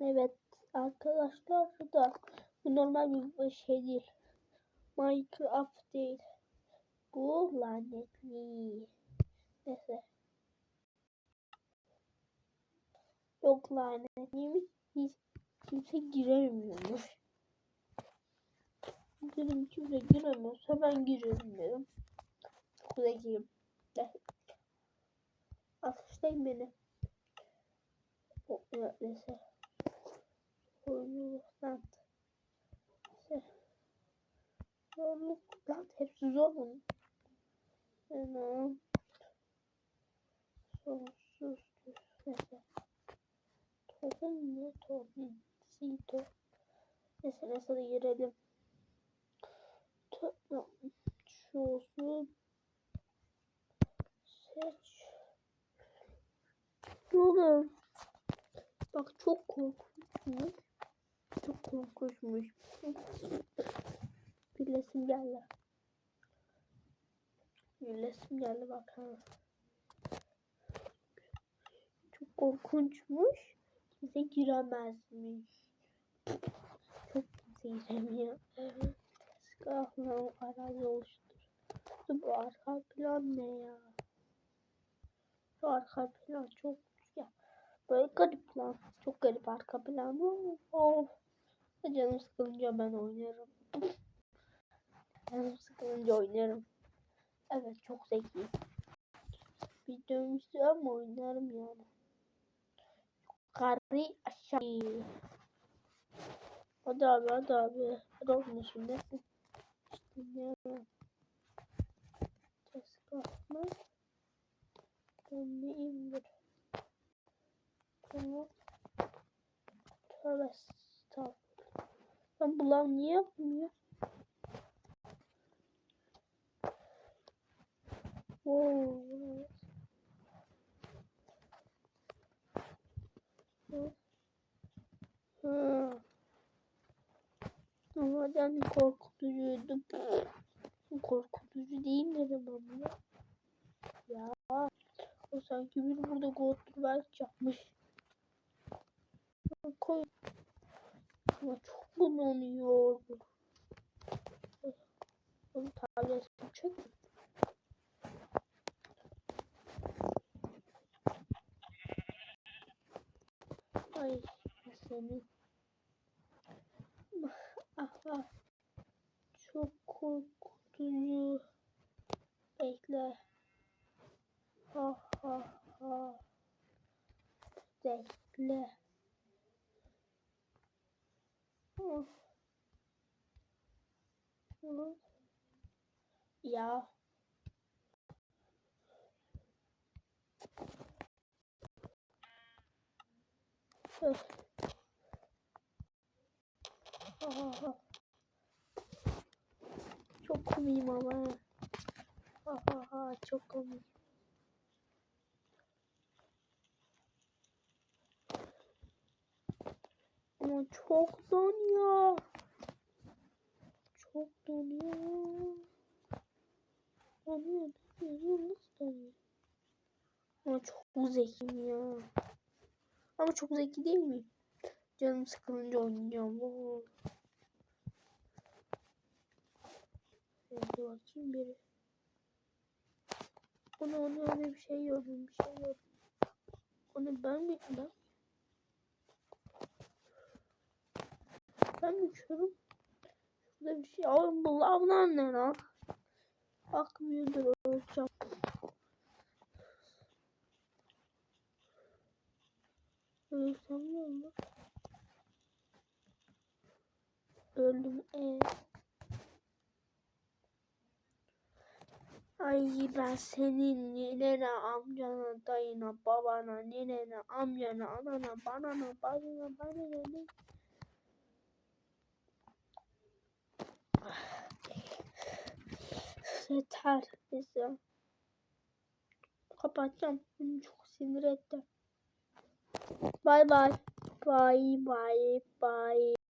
Evet arkadaşlar bu da bu normal bir şey değil. Minecraft değil. Bu lanetli. Neyse. Yok lanetli hiç kimse giremiyormuş. Dedim kimse giremiyorsa ben girerim dedim. Zekiyim. Neyse. Alkışlayın beni. O, neyse. Oyunu lan. Neyse. Zorluk lan hepsi zor bunun. Anam. Sonsuz neyse. Tohum ne tohum? Sito. Neyse de girelim. Tamam. Şu olsun. Seç. Oğlum. Bak çok korkunçmuş. Çok korkunçmuş. Gülesim geldi. Gülesim geldi bakalım. Çok korkunçmuş. Kimse giremezmiş. Çok kimse giremiyor. Tezgahla arazi oluştur. Bu arka plan ne ya? Şu arka plan çok ya böyle garip lan. Çok garip arka plan. Of. Canım sıkılınca ben oynarım. Canım sıkılınca oynarım. Evet çok zeki. Bir dönmüştü ama oynarım yani. Yukarı aşağı. Hadi abi hadi abi. Hadi nesin? İşte ne? Tezgah mı? Dönme indir. Tamam. Tövbe estağfurullah. Ben bu lav niye yapmıyor? Wow. Ha. Ama ben korkutucuydu. Korkutucu değil mi ben bunu? Ya. O sanki bir burada belki yapmış. Koy. Ama çok bulanıyor. Bunu tabletim çek. Ay seni. Aha. Çok korkutucu. Bekle. Ha ha ha. Bekle. Of. Ya. Öf. Ha ha ha. Çok komiyim ama. Ha ha ha çok komik. Ama çok donuyor. Çok donuyor. Donuyor, donuyor, nasıl donuyor? Ama çok zekiyim ya. Ama çok zeki değil mi? Canım sıkılınca oynayacağım. Oo. Hadi bakayım biri. Onu onu öyle bir şey gördüm, bir şey gördüm. Onu ben mi? Ben Ben uçuyorum. Şurada bir şey. Oğlum bu lavlar ne lan? Akmıyordur öleceğim. Ölsem ne olur? Öldüm. Ee. Ay ben senin ninene, amcana, dayına, babana, ninene, amcana, anana, banana, banana, banana, Yeter. Neyse. Kapatacağım. Beni çok sinir etti. Bay bay. Bay bay bay.